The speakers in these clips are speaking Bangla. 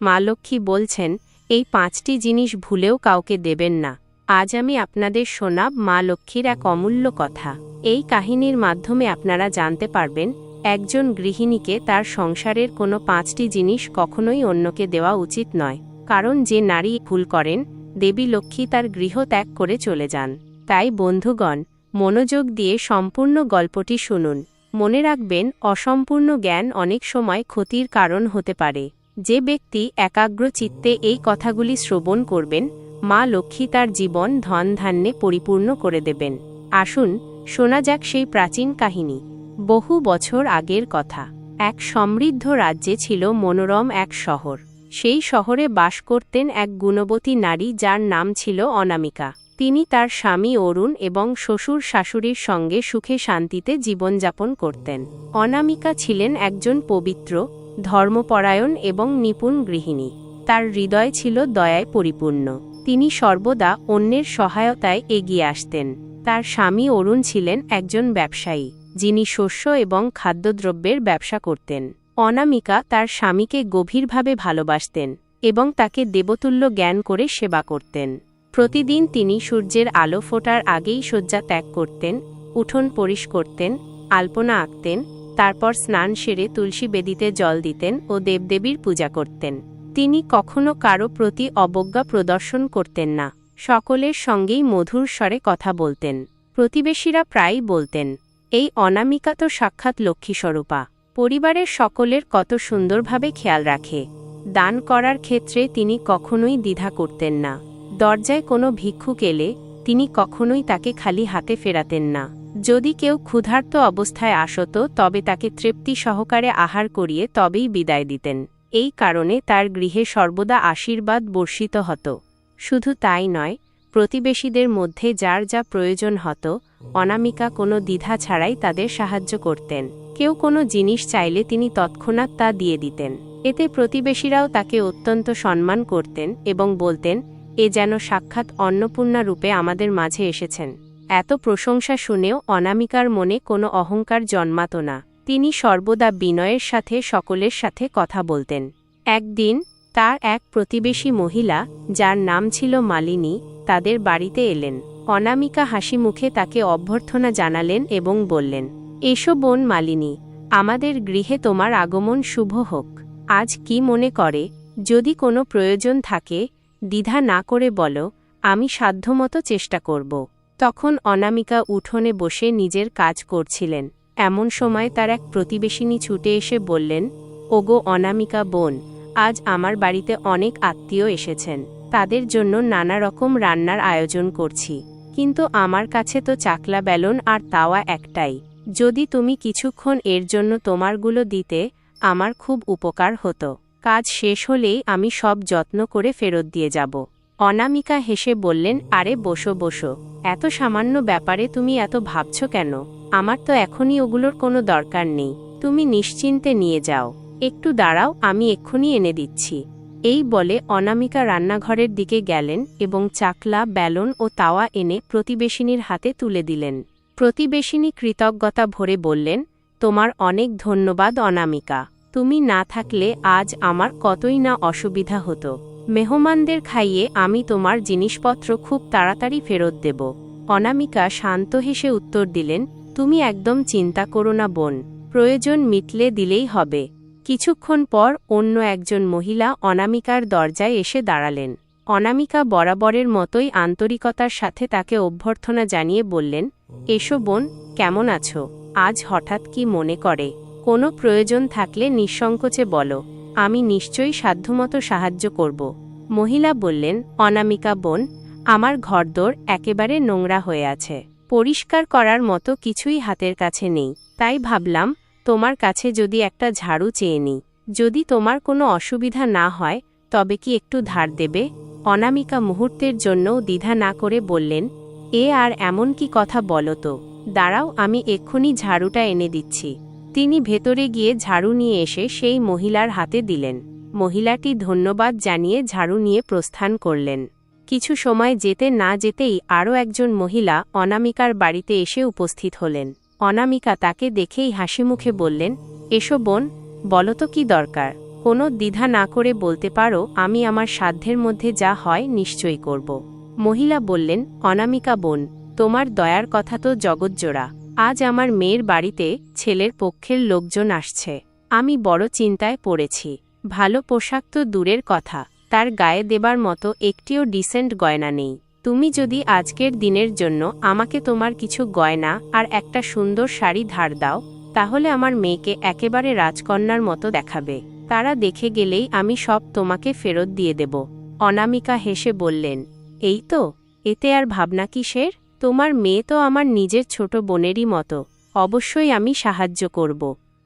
মা লক্ষ্মী বলছেন, এই পাঁচটি জিনিস ভুলেও কাউকে দেবেন না। আজ আমি আপনাদের শোনাব মা লক্ষ্মীর এক অমূল্য কথা। এই কাহিনীর মাধ্যমে আপনারা জানতে পারবেন, একজন গৃহিণীকে তার সংসারের কোনো পাঁচটি জিনিস কখনোই অন্যকে দেওয়া উচিত নয়। কারণ যে নারী ভুল করেন, দেবী লক্ষ্মী তার গৃহ ত্যাগ করে চলে যান। তাই বন্ধুগণ, মনোযোগ দিয়ে সম্পূর্ণ গল্পটি শুনুন। মনে রাখবেন, অসম্পূর্ণ জ্ঞান অনেক সময় ক্ষতির কারণ হতে পারে। যে ব্যক্তি একাগ্র চিত্তে এই কথাগুলি শ্রবণ করবেন, মা লক্ষ্মী তার জীবন ধন ধান্যে পরিপূর্ণ করে দেবেন। আসুন, শোনা যাক সেই প্রাচীন কাহিনী। বহু বছর আগের কথা। এক সমৃদ্ধ রাজ্যে ছিল মনোরম এক শহর। সেই শহরে বাস করতেন এক গুণবতী নারী যার নাম ছিল অনামিকা। তিনি তার স্বামী অরুণ এবং শ্বশুর শাশুড়ির সঙ্গে সুখে শান্তিতে জীবনযাপন করতেন। অনামিকা ছিলেন একজন পবিত্র ধর্মপরায়ণ এবং নিপুণ গৃহিণী। তার হৃদয় ছিল দয়ায় পরিপূর্ণ। তিনি সর্বদা অন্যের সহায়তায় এগিয়ে আসতেন। তার স্বামী অরুণ ছিলেন একজন ব্যবসায়ী, যিনি শস্য এবং খাদ্যদ্রব্যের ব্যবসা করতেন। অনামিকা তার স্বামীকে গভীরভাবে ভালোবাসতেন এবং তাকে দেবতুল্য জ্ঞান করে সেবা করতেন। প্রতিদিন তিনি সূর্যের আলো ফোটার আগেই শয্যা ত্যাগ করতেন, উঠোন পরিষ করতেন, আলপনা আঁকতেন তারপর স্নান সেরে তুলসী বেদিতে জল দিতেন ও দেবদেবীর পূজা করতেন। তিনি কখনো কারও প্রতি অবজ্ঞা প্রদর্শন করতেন না, সকলের সঙ্গেই মধুর স্বরে কথা বলতেন। প্রতিবেশীরা প্রায়ই বলতেন, এই অনামিকা তো সাক্ষাৎ লক্ষ্মীস্বরূপা, পরিবারের সকলের কত সুন্দরভাবে খেয়াল রাখে। দান করার ক্ষেত্রে তিনি কখনোই দ্বিধা করতেন না। দরজায় কোনো ভিক্ষুক এলে তিনি কখনোই তাকে খালি হাতে ফেরাতেন না। যদি কেউ ক্ষুধার্ত অবস্থায় আসত, তবে তাকে তৃপ্তি সহকারে আহার করিয়ে তবেই বিদায় দিতেন। এই কারণে তার গৃহে সর্বদা আশীর্বাদ বর্ষিত হতো। শুধু তাই নয়, প্রতিবেশীদের মধ্যে যার যা প্রয়োজন হতো, অনামিকা কোনো দ্বিধা ছাড়াই তাদের সাহায্য করতেন। কেউ কোনো জিনিস চাইলে তিনি তৎক্ষণাৎ তা দিয়ে দিতেন। এতে প্রতিবেশীরাও তাকে অত্যন্ত সম্মান করতেন এবং বলতেন, এ যেন সাক্ষাৎ অন্নপূর্ণা রূপে আমাদের মাঝে এসেছেন। এত প্রশংসা শুনেও অনামিকার মনে কোনো অহংকার জন্মাত না। তিনি সর্বদা বিনয়ের সাথে, সকলের সাথে কথা বলতেন। একদিন, তার এক প্রতিবেশী মহিলা, যার নাম ছিল মালিনী, তাদের বাড়িতে এলেন। অনামিকা হাসি মুখে তাকে অভ্যর্থনা জানালেন এবং বললেন, এসো বোন মালিনী, আমাদের গৃহে তোমার আগমন শুভ হোক। আজ কি মনে করে? যদি কোনো প্রয়োজন থাকে, দ্বিধা না করে বলো, আমি সাধ্যমতো চেষ্টা করব। তখন অনামিকা উঠোনে বসে নিজের কাজ করছিলেন। এমন সময় তার এক প্রতিবেশিনী ছুটে এসে বললেন, ওগো অনামিকা বোন, আজ আমার বাড়িতে অনেক আত্মীয় এসেছেন। তাদের জন্য নানা রকম রান্নার আয়োজন করছি। কিন্তু আমার কাছে তো চাকলা বেলন আর তাওয়া একটাই। যদি তুমি কিছুক্ষণ এর জন্য তোমারগুলো দিতে, আমার খুব উপকার হতো। কাজ শেষ হলেই আমি সব যত্ন করে ফেরত দিয়ে যাব। অনামিকা হেসে বললেন, আরে বসো বসো। এত সামান্য ব্যাপারে তুমি এত ভাবছ কেন? আমার তো এখনই ওগুলোর কোনো দরকার নেই। তুমি নিশ্চিন্তে নিয়ে যাও। একটু দাঁড়াও, আমি এক্ষুনি এনে দিচ্ছি। এই বলে অনামিকা রান্নাঘরের দিকে গেলেন এবং চাকলা, ব্যালন ও তাওয়া এনে প্রতিবেশিনীর হাতে তুলে দিলেন। প্রতিবেশিনী কৃতজ্ঞতা ভরে বললেন, তোমার অনেক ধন্যবাদ অনামিকা। তুমি না থাকলে আজ আমার কতই না অসুবিধা হতো। মেহমানদের খাইয়ে আমি তোমার জিনিসপত্র খুব তাড়াতাড়ি ফেরত দেব। অনামিকা শান্ত হেসে উত্তর দিলেন, তুমি একদম চিন্তা করো না, বোন। প্রয়োজন মিটলে দিলেই হবে। কিছুক্ষণ পর অন্য একজন মহিলা অনামিকার দরজায় এসে দাঁড়ালেন। অনামিকা বরাবরের মতোই আন্তরিকতার সাথে তাকে অভ্যর্থনা জানিয়ে বললেন, এসো, বোন, কেমন আছো? আজ হঠাৎ কি মনে করে? কোনো প্রয়োজন থাকলে নিঃসংকোচে বলো। আমি নিশ্চয়ই সাধ্যমতো সাহায্য করব। মহিলা বললেন, অনামিকা বোন, আমার ঘরদোর একেবারে নোংরা হয়ে আছে। পরিষ্কার করার মতো কিছুই হাতের কাছে নেই। তাই ভাবলাম, তোমার কাছে যদি একটা ঝাড়ু চেয়ে নিই। যদি তোমার কোনো অসুবিধা না হয়, তবে কি একটু ধার দেবে? অনামিকা মুহূর্তের জন্যও দ্বিধা না করে বললেন, এ আর এমন কি কথা বলো তো? দাঁড়াও, আমি এক্ষুনি ঝাড়ুটা এনে দিচ্ছি। তিনি ভেতরে গিয়ে ঝাড়ু নিয়ে এসে সেই মহিলার হাতে দিলেন। মহিলাটি ধন্যবাদ জানিয়ে ঝাড়ু নিয়ে প্রস্থান করলেন। কিছু সময় যেতে না যেতেই আরও একজন মহিলা অনামিকার বাড়িতে এসে উপস্থিত হলেন। অনামিকা তাকে দেখেই হাসি মুখে বললেন, এসো বোন, বলো তো কি দরকার? কোনো দ্বিধা না করে বলতে পারো, আমি আমার সাধ্যের মধ্যে যা হয় নিশ্চয়ই করব। মহিলা বললেন, অনামিকা বোন, তোমার দয়ার কথা তো জগৎজোড়া। আজ আমার মেয়ের বাড়িতে ছেলের পক্ষের লোকজন আসছে। আমি বড় চিন্তায় পড়েছি। ভালো পোশাক তো দূরের কথা। তার গায়ে দেবার মতো একটিও ডিসেন্ট গয়না নেই। তুমি যদি আজকের দিনের জন্য আমাকে তোমার কিছু গয়না আর একটা সুন্দর শাড়ি ধার দাও, তাহলে আমার মেয়েকে একেবারে রাজকন্যার মতো দেখাবে। তারা দেখে গেলেই আমি সব তোমাকে ফেরত দিয়ে দেব। অনামিকা হেসে বললেন, এই তো? এতে আর ভাবনা কিসের? তোমার মেয়ে তো আমার নিজের ছোট বোনেরই মতো, অবশ্যই আমি সাহায্য করব।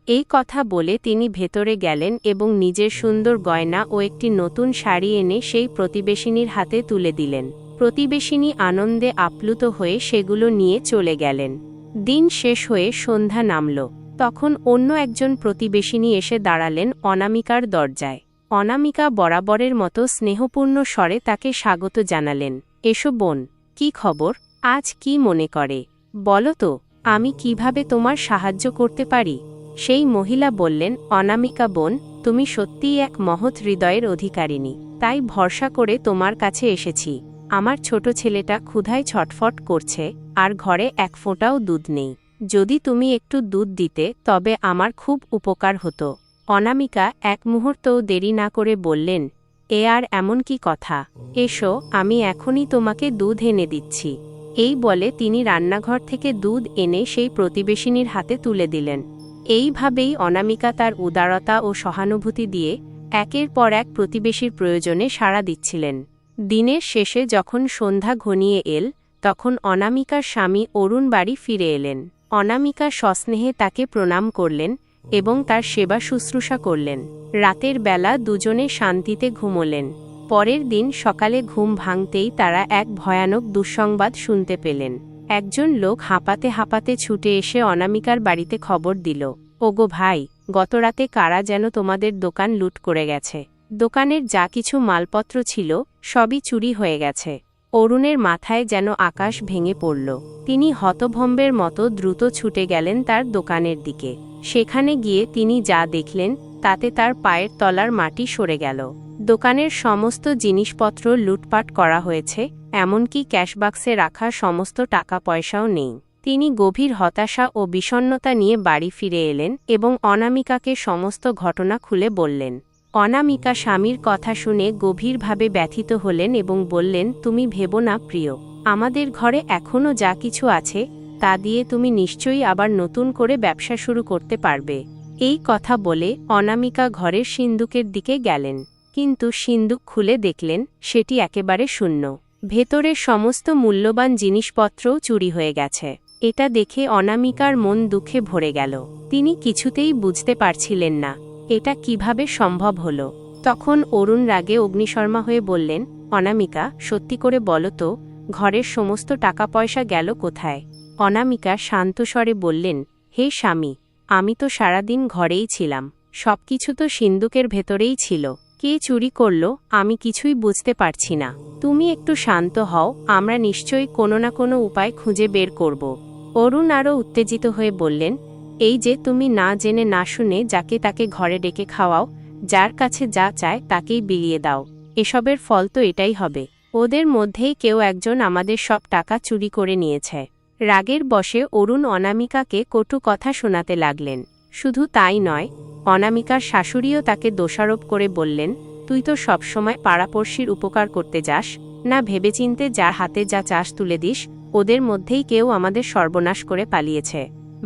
এই কথা বলে তিনি ভেতরে গেলেন এবং নিজের সুন্দর গয়না ও একটি নতুন শাড়ি এনে সেই প্রতিবেশিনীর হাতে তুলে দিলেন। প্রতিবেশিনী আনন্দে আপ্লুত হয়ে সেগুলো নিয়ে চলে গেলেন। দিন শেষ হয়ে সন্ধ্যা নামল। তখন অন্য একজন প্রতিবেশিনী এসে দাঁড়ালেন অনামিকার দরজায়। অনামিকা বরাবরের মতো স্নেহপূর্ণ স্বরে তাকে স্বাগত জানালেন, এসো বোন, কি খবর? আজ কি মনে করে? বলো তো, আমি কীভাবে তোমার সাহায্য করতে পারি? সেই মহিলা বললেন, অনামিকা বোন, তুমি সত্যিই এক মহৎ হৃদয়ের অধিকারিণী। তাই ভরসা করে তোমার কাছে এসেছি। আমার ছোট ছেলেটা ক্ষুধায় ছটফট করছে, আর ঘরে এক ফোঁটাও দুধ নেই। যদি তুমি একটু দুধ দিতে, তবে আমার খুব উপকার হতো। অনামিকা এক মুহূর্তও দেরি না করে বললেন, এ আর এমন কি কথা? এসো, আমি এখনই তোমাকে দুধ এনে দিচ্ছি। এই বলে তিনি রান্নাঘর থেকে দুধ এনে সেই প্রতিবেশিনীর হাতে তুলে দিলেন। এইভাবেই অনামিকা তার উদারতা ও সহানুভূতি দিয়ে একের পর এক প্রতিবেশীর প্রয়োজনে সাড়া দিচ্ছিলেন। দিনের শেষে যখন সন্ধ্যা ঘনিয়ে এল, তখন অনামিকার স্বামী অরুণ বাড়ি ফিরে এলেন। অনামিকা সস্নেহে তাকে প্রণাম করলেন এবং তার সেবা শুশ্রূষা করলেন। রাতের বেলা দুজনে শান্তিতে ঘুমোলেন। পরের দিন সকালে ঘুম ভাঙতেই তারা এক ভয়ানক দুঃসংবাদ শুনতে পেলেন। একজন লোক হাঁপাতে হাঁপাতে ছুটে এসে অনামিকার বাড়িতে খবর দিল, ওগো ভাই, গতরাতে কারা যেন তোমাদের দোকান লুট করে গেছে। দোকানের যা কিছু মালপত্র ছিল, সবই চুরি হয়ে গেছে। অরুণের মাথায় যেন আকাশ ভেঙে পড়ল। তিনি হতভম্বের মতো দ্রুত ছুটে গেলেন তার দোকানের দিকে। সেখানে গিয়ে তিনি যা দেখলেন, তাতে তার পায়ের তলার মাটি সরে গেল। দোকানের সমস্ত জিনিসপত্র লুটপাট করা হয়েছে, এমনকি ক্যাশবাক্সে রাখা সমস্ত টাকা পয়সাও নেই। তিনি গভীর হতাশা ও বিষণ্নতা নিয়ে বাড়ি ফিরে এলেন এবং অনামিকাকে সমস্ত ঘটনা খুলে বললেন। অনামিকা স্বামীর কথা শুনে গভীরভাবে ব্যথিত হলেন এবং বললেন, তুমি ভেবো না প্রিয়, আমাদের ঘরে এখনও যা কিছু আছে, তা দিয়ে তুমি নিশ্চয়ই আবার নতুন করে ব্যবসা শুরু করতে পারবে। এই কথা বলে অনামিকা ঘরের সিন্দুকের দিকে গেলেন। কিন্তু সিন্দুক খুলে দেখলেন, সেটি একেবারে শূন্য। ভেতরের সমস্ত মূল্যবান জিনিসপত্রও চুরি হয়ে গেছে। এটা দেখে অনামিকার মন দুঃখে ভরে গেল। তিনি কিছুতেই বুঝতে পারছিলেন না, এটা কীভাবে সম্ভব হল। তখন অরুণ রাগে অগ্নিশর্মা হয়ে বললেন, অনামিকা, সত্যি করে বলো তো, ঘরের সমস্ত টাকা পয়সা গেল কোথায়? অনামিকা শান্তস্বরে বললেন, হে স্বামী, আমি তো সারাদিন ঘরেই ছিলাম, সবকিছু তো সিন্দুকের ভেতরেই ছিল। কে চুরি করল, আমি কিছুই বুঝতে পারছি না। তুমি একটু শান্ত হও, আমরা নিশ্চয়ই কোনো না কোনো উপায় খুঁজে বের করব। অরুণ আরও উত্তেজিত হয়ে বললেন, এই যে তুমি না জেনে না শুনে যাকে তাকে ঘরে ডেকে খাওয়াও, যার কাছে যা চায় তাকেই বিলিয়ে দাও। এসবের ফল তো এটাই হবে। ওদের মধ্যেই কেউ একজন আমাদের সব টাকা চুরি করে নিয়েছে। রাগের বসে অরুণ অনামিকাকে কটু কথা শোনাতে লাগলেন। শুধু তাই নয়, অনামিকার শাশুড়িও তাকে দোষারোপ করে বললেন, তুই তো সবসময় পাড়াপড়শির উপকার করতে যাস, না ভেবেচিন্তে যার হাতে যা চাষ তুলে দিস, ওদের মধ্যেই কেউ আমাদের সর্বনাশ করে পালিয়েছে।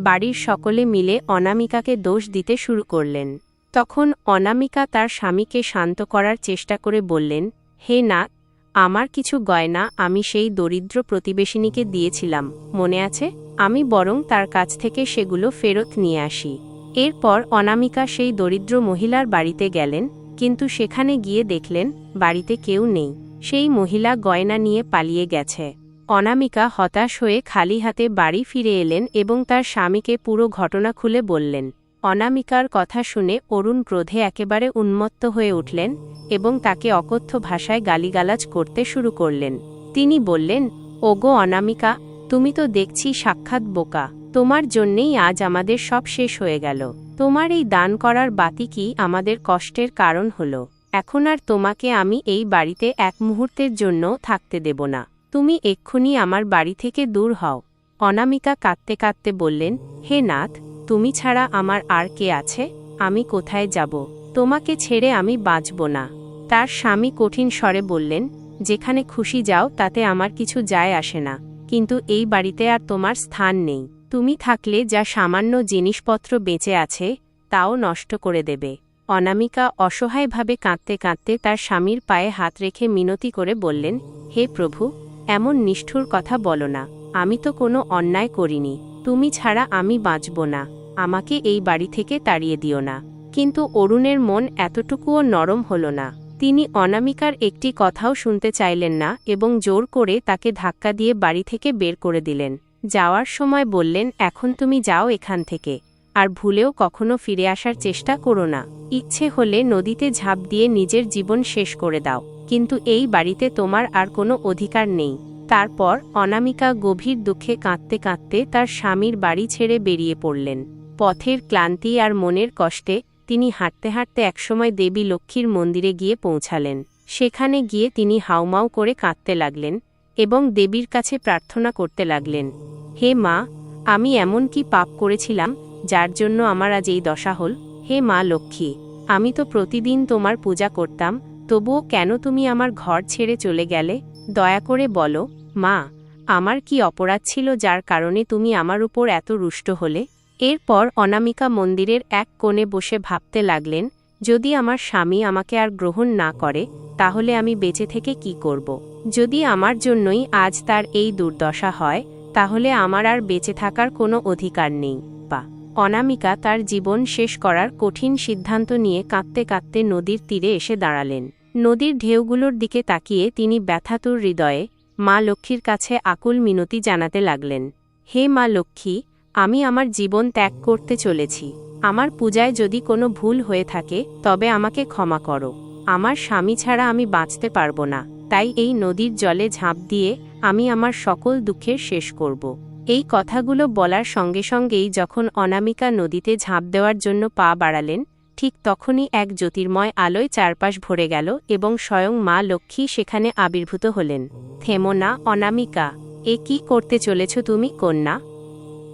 বাড়ির সকলে মিলে অনামিকাকে দোষ দিতে শুরু করলেন। তখন অনামিকা তার স্বামীকে শান্ত করার চেষ্টা করে বললেন, হে নাথ আমার কিছু গয়না আমি সেই দরিদ্র প্রতিবেশিনীকে দিয়েছিলাম, মনে আছে? আমি বরং তার কাছ থেকে সেগুলো ফেরত নিয়ে আসি। এরপর অনামিকা সেই দরিদ্র মহিলার বাড়িতে গেলেন, কিন্তু সেখানে গিয়ে দেখলেন, বাড়িতে কেউ নেই। সেই মহিলা গয়না নিয়ে পালিয়ে গেছে। অনামিকা হতাশ হয়ে খালি হাতে বাড়ি ফিরে এলেন এবং তার স্বামীকে পুরো ঘটনা খুলে বললেন। অনামিকার কথা শুনে অরুণ ক্রোধে একেবারে উন্মত্ত হয়ে উঠলেন এবং তাকে অকথ্য ভাষায় গালিগালাজ করতে শুরু করলেন। তিনি বললেন, ওগো অনামিকা, তুমি তো দেখছি সাক্ষাৎ বোকা। তোমার জন্যেই আজ আমাদের সব শেষ হয়ে গেল। তোমার এই দান করার বাতি কি আমাদের কষ্টের কারণ হল। এখন আর তোমাকে আমি এই বাড়িতে এক মুহূর্তের জন্য থাকতে দেব না। তুমি এক্ষুনি আমার বাড়ি থেকে দূর হও। অনামিকা কাঁদতে কাঁদতে বললেন, হে নাথ, তুমি ছাড়া আমার আর কে আছে? আমি কোথায় যাব? তোমাকে ছেড়ে আমি বাঁচব না। তার স্বামী কঠিন স্বরে বললেন, যেখানে খুশি যাও, তাতে আমার কিছু যায় আসে না। কিন্তু এই বাড়িতে আর তোমার স্থান নেই। তুমি থাকলে যা সামান্য জিনিসপত্র বেঁচে আছে, তাও নষ্ট করে দেবে। অনামিকা অসহায়ভাবে কাঁদতে কাঁদতে তার স্বামীর পায়ে হাত রেখে মিনতি করে বললেন, হে প্রভু, এমন নিষ্ঠুর কথা বলো না। আমি তো কোনো অন্যায় করিনি। তুমি ছাড়া আমি বাঁচব না। আমাকে এই বাড়ি থেকে তাড়িয়ে দিও না। কিন্তু অরুণের মন এতটুকুও নরম হল না। তিনি অনামিকার একটি কথাও শুনতে চাইলেন না এবং জোর করে তাকে ধাক্কা দিয়ে বাড়ি থেকে বের করে দিলেন। যাওয়ার সময় বললেন, এখন তুমি যাও এখান থেকে, আর ভুলেও কখনো ফিরে আসার চেষ্টা করো না। ইচ্ছে হলে নদীতে ঝাঁপ দিয়ে নিজের জীবন শেষ করে দাও, কিন্তু এই বাড়িতে তোমার আর কোনো অধিকার নেই। তারপর অনামিকা গভীর দুঃখে কাঁদতে কাঁদতে তার স্বামীর বাড়ি ছেড়ে বেরিয়ে পড়লেন। পথের ক্লান্তি আর মনের কষ্টে তিনি হাঁটতে হাঁটতে একসময় দেবী লক্ষ্মীর মন্দিরে গিয়ে পৌঁছালেন। সেখানে গিয়ে তিনি হাউমাউ করে কাঁদতে লাগলেন এবং দেবীর কাছে প্রার্থনা করতে লাগলেন, হে মা, আমি এমন কি পাপ করেছিলাম, যার জন্য আমার আজ এই দশা হল? হে মা লক্ষ্মী, আমি তো প্রতিদিন তোমার পূজা করতাম, তবুও কেন তুমি আমার ঘর ছেড়ে চলে গেলে? দয়া করে বলো, মা, আমার কি অপরাধ ছিল যার কারণে তুমি আমার উপর এত রুষ্ট হলে? এরপর অনামিকা মন্দিরের এক কোণে বসে ভাবতে লাগলেন যদি আমার স্বামী আমাকে আর গ্রহণ না করে, তাহলে আমি বেঁচে থেকে কি করব? যদি আমার জন্যই আজ তার এই দুর্দশা হয়, তাহলে আমার আর বেঁচে থাকার কোনো অধিকার নেই। বা, অনামিকা তার জীবন শেষ করার কঠিন সিদ্ধান্ত নিয়ে কাঁদতে কাঁদতে নদীর তীরে এসে দাঁড়ালেন। নদীর ঢেউগুলোর দিকে তাকিয়ে তিনি ব্যথাতুর হৃদয়ে মা লক্ষ্মীর কাছে আকুল মিনতি জানাতে লাগলেন, হে মা লক্ষ্মী, আমি আমার জীবন ত্যাগ করতে চলেছি। আমার পূজায় যদি কোনো ভুল হয়ে থাকে, তবে আমাকে ক্ষমা করো। আমার স্বামী ছাড়া আমি বাঁচতে পারব না। তাই এই নদীর জলে ঝাঁপ দিয়ে আমি আমার সকল দুঃখের শেষ করব। এই কথাগুলো বলার সঙ্গে সঙ্গেই যখন অনামিকা নদীতে ঝাঁপ দেওয়ার জন্য পা বাড়ালেন, ঠিক তখনই এক জ্যোতির্ময় আলোয় চারপাশ ভরে গেল এবং স্বয়ং মা লক্ষ্মী সেখানে আবির্ভূত হলেন। থেমো না, অনামিকা! এ কি করতে চলেছ তুমি, কন্যা?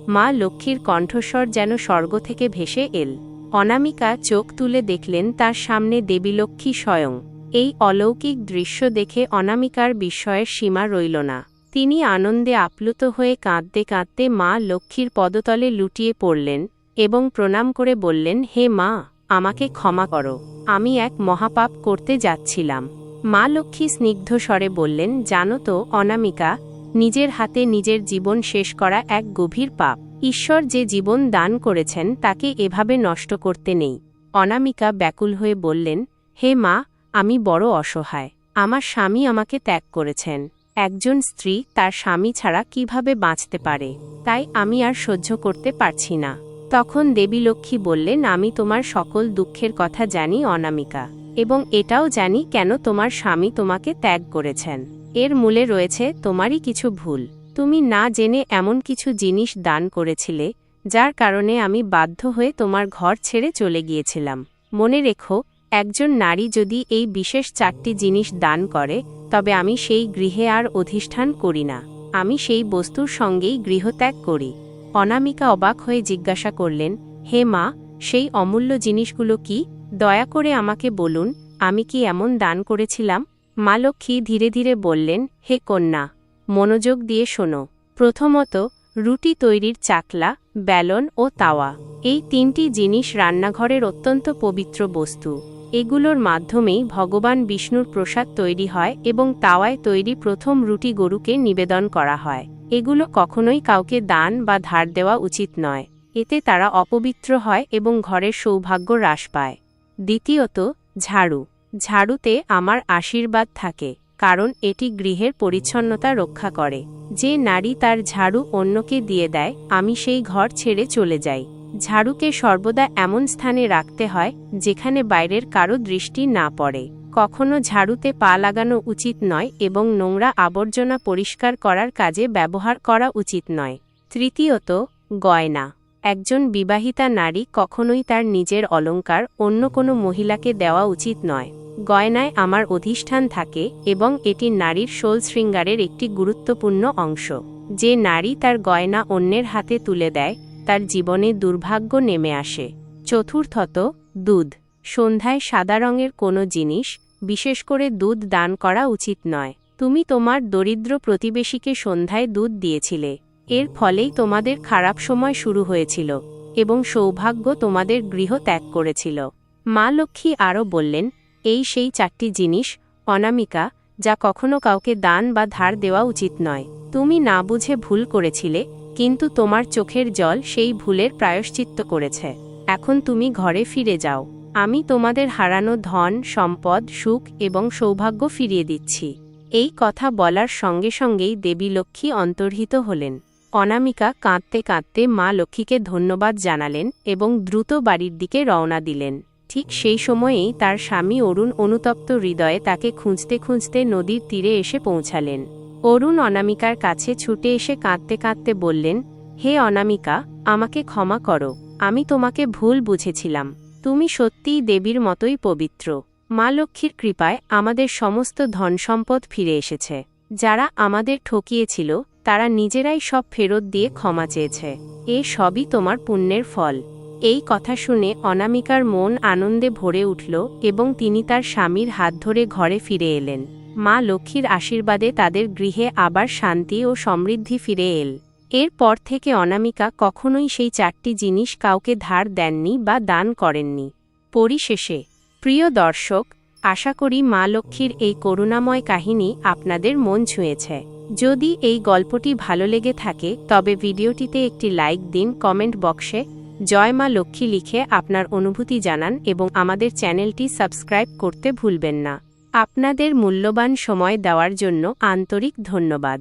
মা লক্ষ্মীর কণ্ঠস্বর যেন স্বর্গ থেকে ভেসে এল। অনামিকা চোখ তুলে দেখলেন তার সামনে দেবীলক্ষ্মী স্বয়ং। এই অলৌকিক দৃশ্য দেখে অনামিকার বিস্ময়ের সীমা রইল না। তিনি আনন্দে আপ্লুত হয়ে কাঁদতে কাঁদতে মা লক্ষ্মীর পদতলে লুটিয়ে পড়লেন এবং প্রণাম করে বললেন, হে মা, আমাকে ক্ষমা করো। আমি এক মহাপাপ করতে যাচ্ছিলাম। মা লক্ষ্মী স্নিগ্ধ স্বরে বললেন, জানো তো অনামিকা নিজের হাতে নিজের জীবন শেষ করা এক গভীর পাপ। ঈশ্বর যে জীবন দান করেছেন, তাকে এভাবে নষ্ট করতে নেই। অনামিকা ব্যাকুল হয়ে বললেন, হে মা, আমি বড় অসহায়। আমার স্বামী আমাকে ত্যাগ করেছেন। একজন স্ত্রী তার স্বামী ছাড়া কীভাবে বাঁচতে পারে? তাই আমি আর সহ্য করতে পারছি না। তখন দেবী লক্ষ্মী বললেন, আমি তোমার সকল দুঃখের কথা জানি, অনামিকা, এবং এটাও জানি কেন তোমার স্বামী তোমাকে ত্যাগ করেছেন। এর মূলে রয়েছে তোমারই কিছু ভুল। তুমি না জেনে এমন কিছু জিনিস দান করেছিলে, যার কারণে আমি বাধ্য হয়ে তোমার ঘর ছেড়ে চলে গিয়েছিলাম। মনে রেখো, একজন নারী যদি এই বিশেষ চারটি জিনিস দান করে, তবে আমি সেই গৃহে আর অধিষ্ঠান করি না। আমি সেই বস্তুর সঙ্গেই গৃহত্যাগ করি। অনামিকা অবাক হয়ে জিজ্ঞাসা করলেন, হে মা, সেই অমূল্য জিনিসগুলো কি? দয়া করে আমাকে বলুন, আমি কি এমন দান করেছিলাম? মা লক্ষ্মী ধীরে ধীরে বললেন, হে কন্যা, মনোযোগ দিয়ে শোনো। প্রথমত, রুটি তৈরির চাকলা, ব্যালন ও তাওয়া। এই তিনটি জিনিস রান্নাঘরের অত্যন্ত পবিত্র বস্তু। এগুলোর মাধ্যমেই ভগবান বিষ্ণুর প্রসাদ তৈরি হয় এবং তাওয়ায় তৈরি প্রথম রুটি গরুকে নিবেদন করা হয়। এগুলো কখনোই কাউকে দান বা ধার দেওয়া উচিত নয়। এতে তারা অপবিত্র হয় এবং ঘরের সৌভাগ্য হ্রাস পায়। দ্বিতীয়ত, ঝাড়ু। ঝাড়ুতে আমার আশীর্বাদ থাকে, কারণ এটি গৃহের পরিচ্ছন্নতা রক্ষা করে। যে নারী তার ঝাড়ু অন্যকে দিয়ে দেয়, আমি সেই ঘর ছেড়ে চলে যাই। ঝাড়ুকে সর্বদা এমন স্থানে রাখতে হয়, যেখানে বাইরের কারও দৃষ্টি না পড়ে। কখনো ঝাড়ুতে পা লাগানো উচিত নয় এবং নোংরা আবর্জনা পরিষ্কার করার কাজে ব্যবহার করা উচিত নয়। তৃতীয়ত, গয়না। একজন বিবাহিতা নারী কখনোই তার নিজের অলংকার অন্য কোনো মহিলাকে দেওয়া উচিত নয়। গয়নায় আমার অধিষ্ঠান থাকে এবং এটি নারীর শোল শৃঙ্গারের একটি গুরুত্বপূর্ণ অংশ। যে নারী তার গয়না অন্যের হাতে তুলে দেয়, তার জীবনে দুর্ভাগ্য নেমে আসে। চতুর্থত, দুধ। সন্ধ্যায় সাদা রঙের কোনো জিনিস, বিশেষ করে দুধ দান করা উচিত নয়। তুমি তোমার দরিদ্র প্রতিবেশীকে সন্ধ্যায় দুধ দিয়েছিলে। এর ফলেই তোমাদের খারাপ সময় শুরু হয়েছিল এবং সৌভাগ্য তোমাদের গৃহ ত্যাগ করেছিল। মা লক্ষ্মী আরও বললেন এই সেই চারটি জিনিস, অনামিকা, যা কখনো কাউকে দান বা ধার দেওয়া উচিত নয়। তুমি না বুঝে ভুল করেছিলে, কিন্তু তোমার চোখের জল সেই ভুলের প্রায়শ্চিত্ত করেছে। এখন তুমি ঘরে ফিরে যাও। আমি তোমাদের হারানো ধন, সম্পদ, সুখ এবং সৌভাগ্য ফিরিয়ে দিচ্ছি। এই কথা বলার সঙ্গে সঙ্গেই দেবী লক্ষ্মী অন্তর্হিত হলেন। অনামিকা কাঁদতে কাঁদতে মা লক্ষ্মীকে ধন্যবাদ জানালেন এবং দ্রুত বাড়ির দিকে রওনা দিলেন। ঠিক সেই সময়েই তার স্বামী অরুণ অনুতপ্ত হৃদয়ে তাকে খুঁজতে খুঁজতে নদীর তীরে এসে পৌঁছালেন। অরুণ অনামিকার কাছে ছুটে এসে কাঁদতে কাঁদতে বললেন, হে অনামিকা, আমাকে ক্ষমা করো। আমি তোমাকে ভুল বুঝেছিলাম। তুমি সত্যিই দেবীর মতোই পবিত্র। মা লক্ষ্মীর কৃপায় আমাদের সমস্ত ধনসম্পদ ফিরে এসেছে। যারা আমাদের ঠকিয়েছিল, তারা নিজেরাই সব ফেরত দিয়ে ক্ষমা চেয়েছে। এ সবই তোমার পুণ্যের ফল। এই কথা শুনে অনামিকার মন আনন্দে ভরে উঠল এবং তিনি তার স্বামীর হাত ধরে ঘরে ফিরে এলেন। মা লক্ষ্মীর আশীর্বাদে তাদের গৃহে আবার শান্তি ও সমৃদ্ধি ফিরে এল। এরপর থেকে অনামিকা কখনোই সেই চারটি জিনিস কাউকে ধার দেননি বা দান করেননি। পরিশেষে, প্রিয় দর্শক, আশা করি মা লক্ষ্মীর এই করুণাময় কাহিনী আপনাদের মন ছুঁয়েছে। যদি এই গল্পটি ভালো লেগে থাকে, তবে ভিডিওটিতে একটি লাইক দিন কমেন্ট বক্সে। জয় মা লক্ষ্মী লিখে আপনার অনুভূতি জানান এবং আমাদের চ্যানেলটি সাবস্ক্রাইব করতে ভুলবেন না। আপনাদের মূল্যবান সময় দেওয়ার জন্য আন্তরিক ধন্যবাদ।